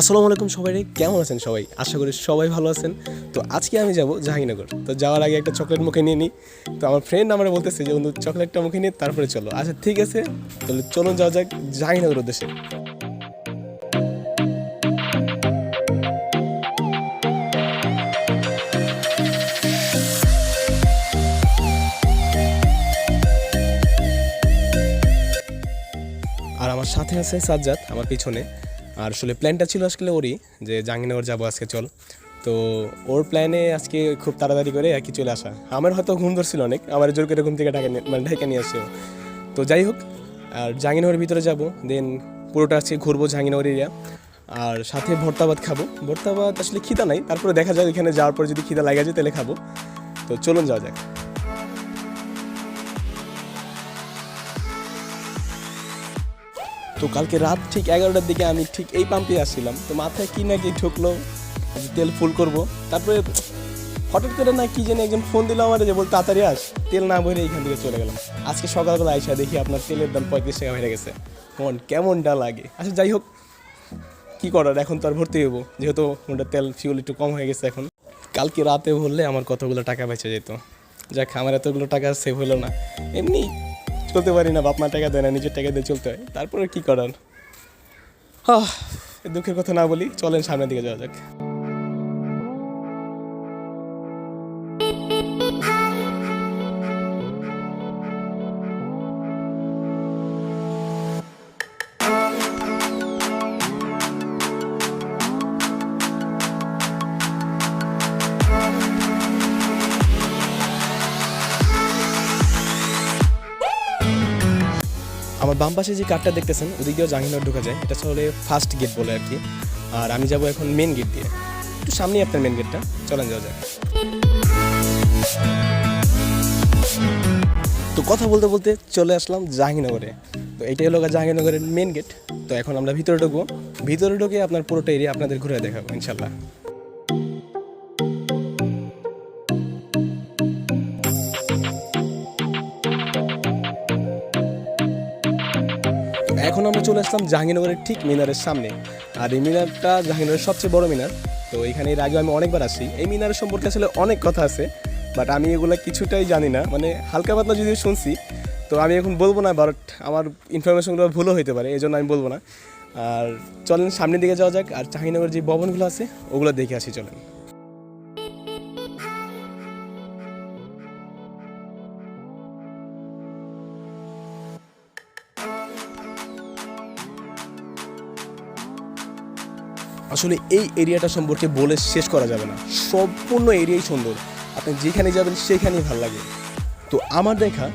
আসসালামু আলাইকুম সবাই। কেমন আছেন সবাই? আশা করি সবাই ভালো আছেন। তো আজকে আমি যাব জাহাঙ্গীরনগর। তো যাওয়ার আগে একটা চকলেট মুখে নিয়ে নিই। তো আমার ফ্রেন্ড আমরা বলতেছে যে, বন্ধু চকলেটটা মুখে নিয়ে তারপরে চলো। আচ্ছা ঠিক আছে। তাহলে চলুন যাওয়া যাক জাহাঙ্গীরনগর উদ্দেশ্যে। আর আমার সাথে আছে সাজ্জাদ, আমার পিছনে। আর আসলে প্ল্যানটা ছিল আসলে ওরই, যে জাহাঙ্গীরনগর যাব আজকে, চল। তো ওর প্ল্যানে আজকে খুব তাড়াতাড়ি করে আর কি চলে আসা। আমার হয়তো ঘুম ধরছিল অনেক, আমার জোর করে ঘুম থেকে ঢাকা মানে ঢাকা নিয়ে আসছে তো যাই হোক, আর জাহাঙ্গীরনগরের ভিতরে যাব দেন পুরোটা আজকে ঘুরবো জাহাঙ্গীরনগর এরিয়া আর সাথে ভর্তাবাদ খাব। ভর্তাবাদ আসলে খিদা নাই, তারপরে দেখা যায় এখানে যাওয়ার পর যদি খিদা লাগে যায় তাহলে খাব। তো চলুন যাওয়া যাক। তো কালকে রাত ঠিক এগারোটার দিকে আমি ঠিক এই পাম্পে আসছিলাম। তো মাথায় কি না কি ঠুকলো তেল ফুল করব। তারপরে হঠাৎ করে না কি জানি একজন ফোন দিল আমার যে বল তাড়াতাড়ি আস, তেল না ভরে এইখান থেকে চলে গেলাম। আজকে সকালবেলা আইসা দেখি আপনার তেলের দাম পঁয়ত্রিশ টাকা হয়ে গেছে। কোন, কেমনটা লাগে? আচ্ছা যাই হোক, কি করার? এখন তো আর ভর্তি হব যেহেতু ওটা তেল ফিউল একটু কম হয়ে গেছে এখন। কালকে রাতে ভরলে আমার কতগুলো টাকা বেঁচে যেত? যাক, আমার এতগুলো টাকা সেভ হলো না। এমনি চলতে পারি না, বাপ মা টাকা দেয় না, নিজের টাকা দিয়ে চলতে হয়। তারপরে কি করার? দুঃখের কথা না বলি, চলেন সামনের দিকে যাওয়া যাক। বাম পাশে যে কার্ডটা দেখতেছেন, ওদিক দিয়েও জাহাঙ্গীরনগর ঢোকা যায়। এটা আসলে ফার্স্ট গেট বলে আর কি। আর আমি যাব এখন মেন গেট দিয়ে। একটু সামনেই আপনার মেন গেটটা চলেন, যাওয়া যায় তো কথা বলতে বলতে চলে আসলাম জাহাঙ্গীরনগরে। তো এটাই হলো জাহাঙ্গীরনগরের মেন গেট তো এখন আমরা ভিতরে ঢুকবো। ভিতরে ঢুকে আপনার পুরোটা এরিয়া আপনাদের ঘুরে দেখাবো ইনশাল্লাহ চলে আসলাম জাহাঙ্গীরনগরের ঠিক মিনারের সামনে। আর এই মিনারটা জাহাঙ্গীরনগরের সবচেয়ে বড় মিনার। তো এখানে এর আগে আমি অনেকবার আসি। এই মিনারের সম্পর্কে আসলে অনেক কথা আছে বাট আমি এগুলো কিছুটাই জানি না। মানে হালকা পাতলা যদিও শুনছি, তো আমি এখন বলব না বাট আমার ইনফরমেশনগুলো ভুলও হতে পারে এই জন্য আমি বলব না। আর চলেন সামনের দিকে যাওয়া যাক, আর জাহাঙ্গীরনগরের যে ভবনগুলো আছে, ওগুলো দেখে আসি, চলেন। আসলে এই এরিয়াটা সম্পর্কে বলে শেষ করা যাবে না। সম্পূর্ণ এরিয়াই সুন্দর। আপনি যেখানে যাবেন সেখানেই ভালো লাগে। তো আমার দেখা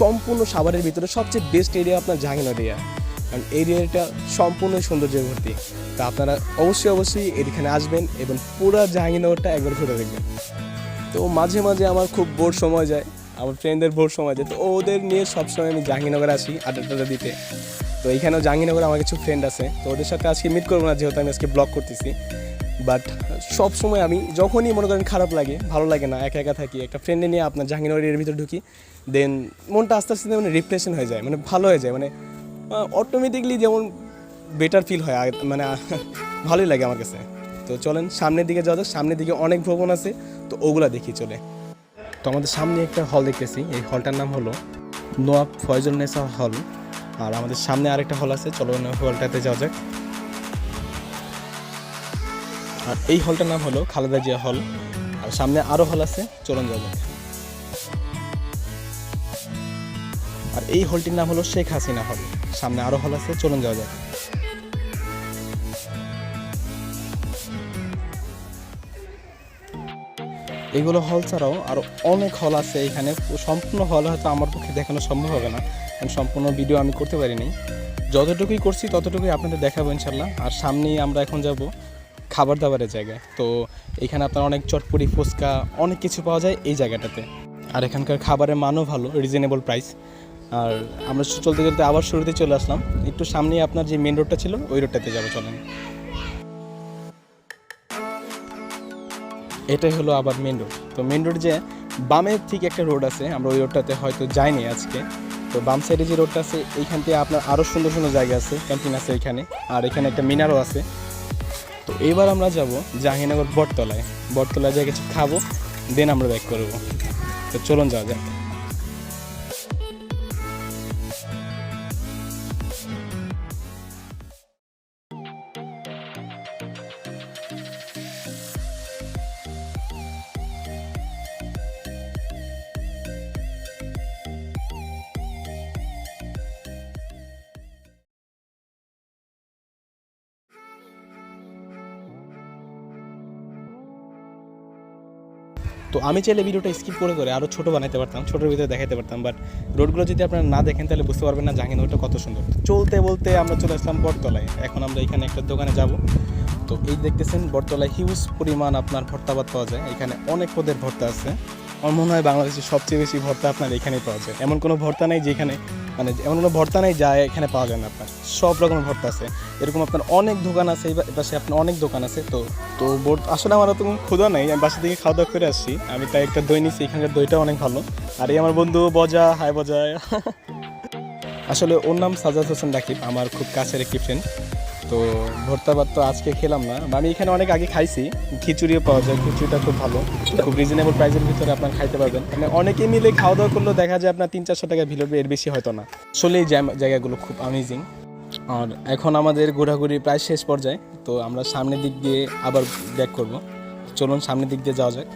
সম্পূর্ণ সাভারের ভিতরে সবচেয়ে বেস্ট এরিয়া আপনার জাহাঙ্গীরনগর এরিয়া কারণ এরিয়াটা সম্পূর্ণ সৌন্দর্যের ভর্তি। তা আপনারা অবশ্যই অবশ্যই এখানে আসবেন এবং পুরো জাহাঙ্গীরনগরটা একবার ঘুরে দেখবেন। তো মাঝে মাঝে আমার খুব বোর সময় যায়। আমার ফ্রেন্ডদের বোর সময় যায়। তো ওদের নিয়ে সবসময় আমি জাহাঙ্গীরনগর আসি, আড্ডা দিতে। তো এইখানেও জাহাঙ্গীরনগরে আমার কিছু ফ্রেন্ড আছে। তো ওদের সাথে আজকে মিট করব না, যেহেতু আমি আজকে ব্লগ করতেছি। বাট সব সময় আমি যখনই মনে করেন খারাপ লাগে, ভালো লাগে না, একা একা থাকি, একটা ফ্রেন্ডে নিয়ে আপনার জাহাঙ্গীরনগর এর ভিতরে ঢুকি দেন মনটা আস্তে আস্তে মানে রিফ্রেশন হয়ে যায় মানে ভালো হয়ে যায় মানে অটোমেটিকলি যেমন বেটার ফিল হয় মানে ভালোই লাগে আমার কাছে। তো চলেন সামনের দিকে যাওয়া যাক, সামনের দিকে অনেক ভবন আছে, তো ওগুলা দেখি চলে। তো আমাদের সামনে একটা হল দেখতেছি, এই হলটার নাম হলো নোয়াব ফয়জুল নেসা হল আর আমাদের সামনে আরেকটা হল আছে, চলো হলটাতে যাওয়া যাক। আর এই হলটার নাম হলো খালেদা জিয়া হল আর সামনে আরও হল আছে, চলুন যাওয়া যাক। আর এই হলটির নাম হলো শেখ হাসিনা হল সামনে আরও হল আছে, চলুন যাওয়া যাক। এগুলো হল ছাড়াও আরও অনেক হল আছে এখানে। সম্পূর্ণ হল হয়তো আমার পক্ষে দেখানো সম্ভব হবে না। সম্পূর্ণ ভিডিও আমি করতে পারিনি। যতটুকুই করছি, ততটুকুই আপনাদের দেখাবো ইনশাল্লাহ আর সামনেই আমরা এখন যাব খাবার দাবারের জায়গায়। তো এখানে আপনার অনেক চটপটি, ফুচকা, অনেক কিছু পাওয়া যায় এই জায়গাটাতে। আর এখানকার খাবারের মানও ভালো রিজনেবল প্রাইস আর আমরা চলতে চলতে আবার শুরুতে চলে আসলাম। একটু সামনেই আপনার যে মেন রোডটা ছিল, ওই রোডটাতে যাব, চলেন। এটাই হলো আবার মেন রোড তো মেন রোড যে বামের ঠিক একটা রোড আছে, আমরা ওই রোডটাতে হয়তো যাইনি আজকে। তো বাম সাইডে যে রোডটা আছে, এইখান থেকে আপনার আরও সুন্দর সুন্দর জায়গা আছে ক্যান্টিন আছে এখানে। আর এখানে একটা মিনারও আছে। তো এইবার আমরা যাব জাহাঙ্গীরনগর বটতলায়। বটতলায় যা কিছু খাব দেন আমরা ব্যাক করব। তো চলুন যাওয়া যাক। তো আমি চাইলে ভিডিওটা স্কিপ করে করে আরও ছোটো বানাইতে পারতাম, ছোটোর ভিতরে দেখাতে পারতাম বাট রোডগুলো যদি আপনারা না দেখেন তাহলে বুঝতে পারবেন না জাহাঙ্গীরনগরটা কত সুন্দর। চলতে বলতে আমরা চলে আসলাম বটতলায়, এখন আমরা এখানে একটা দোকানে যাব। তো এই দেখতেছেন বটতলায় হিউজ পরিমাণ আপনার ভর্তা পাওয়া যায়, এখানে অনেক পদের ভর্তা আছে। আমার মনে হয় বাংলাদেশের সবচেয়ে বেশি ভর্তা আপনার এখানেই পাওয়া যায়। এমন কোনো ভর্তা নেই যেখানে মানে এমন কোনো ভর্তা নেই যা এখানে পাওয়া যায় না আপনার। সব রকমের ভর্তা আছে। এরকম আপনার অনেক দোকান আছে, এই পাশে আপনার অনেক দোকান আছে, তো তো বোর্ড, আসলে আমার তো ক্ষুধা নেই। আমি বাসা থেকে খাওয়া দাওয়া করে আসছি। আমি তাই একটা দই নিচ্ছি এখানকার দইটা অনেক ভালো। আর এই আমার বন্ধু বজা হাই বজায়। আসলে ওর নাম সাজাদ হোসেন রাকিব, আমার খুব কাছের একটি ফ্রেন্ড তো ভর্তা ভাত তো আজকে খেলাম না। আমি এখানে অনেক আগে খাইছি। খিচুড়িও পাওয়া যায়, খিচুড়িটা খুব ভালো। খুব রিজনেবল প্রাইসের ভিতরে আপনার খাইতে পারবেন। মানে অনেকে মিলে খাওয়া দাওয়া করলেও দেখা যায় আপনার তিন চারশো টাকা ভিড় হবে এর বেশি হয়তো না। আসলে এই জায়গাগুলো খুব অ্যামেজিং আর এখন আমাদের ঘোরাঘুরি প্রায় শেষ পর্যায়ে। তো আমরা সামনের দিক দিয়ে আবার ব্যাক করব। চলুন সামনের দিক দিয়ে যাওয়া যাক।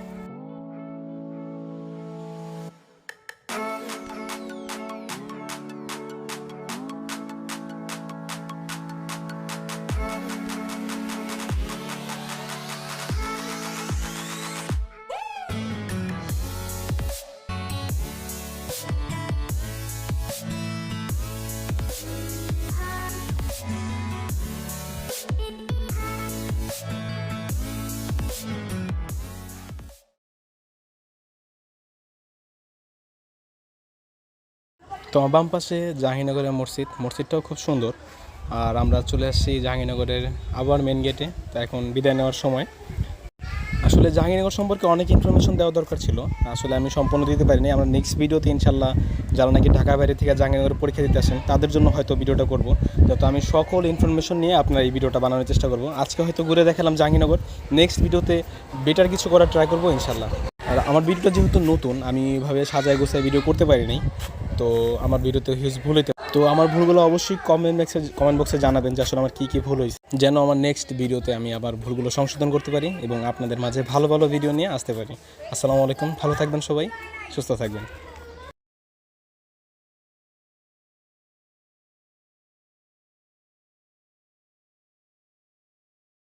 তো বাম পাশে জাহাঙ্গীরনগরের মসজিদ। মসজিদটাও খুব সুন্দর। আর আমরা চলে আসছি জাহাঙ্গীরনগরের আবার মেন গেটে তো এখন বিদায় নেওয়ার সময়। আসলে জাহাঙ্গীরনগর সম্পর্কে অনেক ইনফরমেশন দেওয়া দরকার ছিল। আসলে আমি সম্পূর্ণ দিতে পারিনি। আমরা নেক্সট ভিডিওতে ইনশাল্লাহ যারা নাকি ঢাকা বাইরে থেকে জাহাঙ্গীরনগর পরীক্ষা দিতে আসেন, তাদের জন্য হয়তো ভিডিওটা করব। যাতে আমি সকল ইনফরমেশন নিয়ে আপনার এই ভিডিওটা বানানোর চেষ্টা করব। আজকে হয়তো ঘুরে দেখালাম জাহাঙ্গীরনগর। নেক্সট ভিডিওতে বেটার কিছু করার ট্রাই করব ইনশাল্লাহ আর আমার ভিডিওটা যেহেতু নতুন, আমি এভাবে সাজায় গোছায় ভিডিও করতে পারিনি। তো আমার ভিডিওতে হিউজ ভুল হইতে তো আমার ভুলগুলো অবশ্যই কমেন্ট বক্সে কমেন্ট বক্সে জানাবেন যে আসলে আমার কী কী ভুল হয়েছে যেন আমার নেক্সট ভিডিওতে আমি আবার ভুলগুলো সংশোধন করতে পারি এবং আপনাদের মাঝে ভালো ভালো ভিডিও নিয়ে আসতে পারি। আসসালামু আলাইকুম, ভালো থাকবেন সবাই, সুস্থ থাকবেন।